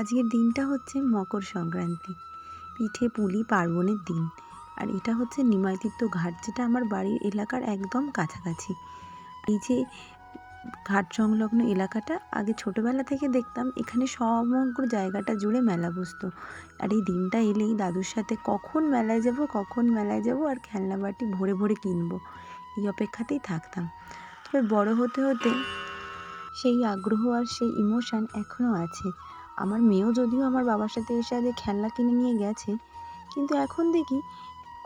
আজকের দিনটা হচ্ছে মকর সংক্রান্তি। পিঠে, পুলি, পার্বণের দিন। আর এটা হচ্ছে নিমাইতীর্থ ঘাট, যেটা আমার বাড়ির এলাকার একদম কাছাকাছি। এই যে ঘাট সংলগ্ন এলাকাটা, আগে ছোটোবেলা থেকে দেখতাম, এখানে সমগ্র জায়গাটা জুড়ে মেলা বসতো। আর এই দিনটা এলেই দাদুর সাথে, কখন মেলায় যাব, কখন মেলায় যাব, আর খেলনা বাটি ভরে ভরে কিনবো? এই অপেক্ষাতেই থাকতাম। তবে বড় হতে হতে সেই আগ্রহ আর সেই ইমোশান এখনও আছে। আমার মেয়েও যদিও আমার বাবার সাথে এসে আগে খেলনা কিনে নিয়ে গেছে, কিন্তু এখন দেখি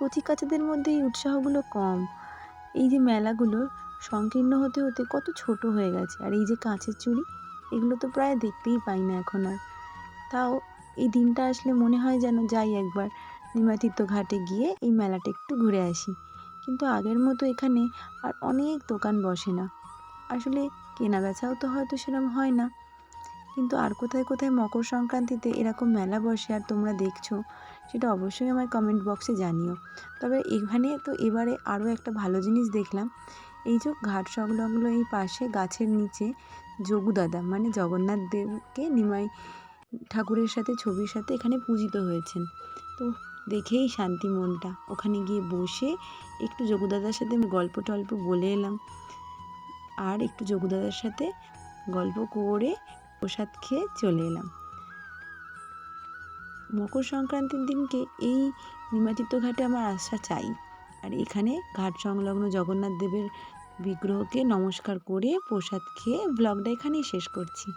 কচি কাচাদের মধ্যে এই উৎসাহগুলো কম। এই যে মেলাগুলো সংকীর্ণ হতে হতে কত ছোট হয়ে গেছে, আর এই যে কাঁচের চুড়ি, এগুলো তো প্রায় দেখতেই পাই না এখন আর। তাও এই দিনটা আসলে মনে হয় যেন যাই একবার নিমাতীর্থ ঘাটে গিয়ে এই মেলাটা একটু ঘুরে আসি। কিন্তু আগের মতো এখানে আর অনেক দোকান বসে না। আসলে কেনা বেচাও তো হয়তো সেরকম হয় না। কিন্তু আর কোথায় কোথায় মকর সংক্রান্তিতে এরকম মেলা বসে আর তোমরা দেখছ, সেটা অবশ্যই আমার কমেন্ট বক্সে জানিও। তবে এখানে তো এবারে আরও একটা ভালো জিনিস দেখলাম, এই যে ঘাট সংলগ্ন এই পাশে গাছের নিচে যোগু দাদা মানে জগন্নাথ দেবকে নিমাই ঠাকুরের সাথে, ছবির সাথে এখানে পূজিত হয়েছেন। তো দেখেই শান্তি মনটা, ওখানে গিয়ে বসে একটু যোগু দাদার সাথে গল্প টল্প বলে এলাম, আর একটু যোগু দাদার সাথে গল্প করে প্রসাদ খেয়ে চলে এলাম। মকর সংক্রান্তির দিনকে এই নিমাতীর্থ ঘাটে আমার আশা চাই। আর এখানে ঘাট সংলগ্ন জগন্নাথ দেবের বিগ্রহকে নমস্কার করে প্রসাদ খেয়ে ব্লগটা এখানেই শেষ করছি।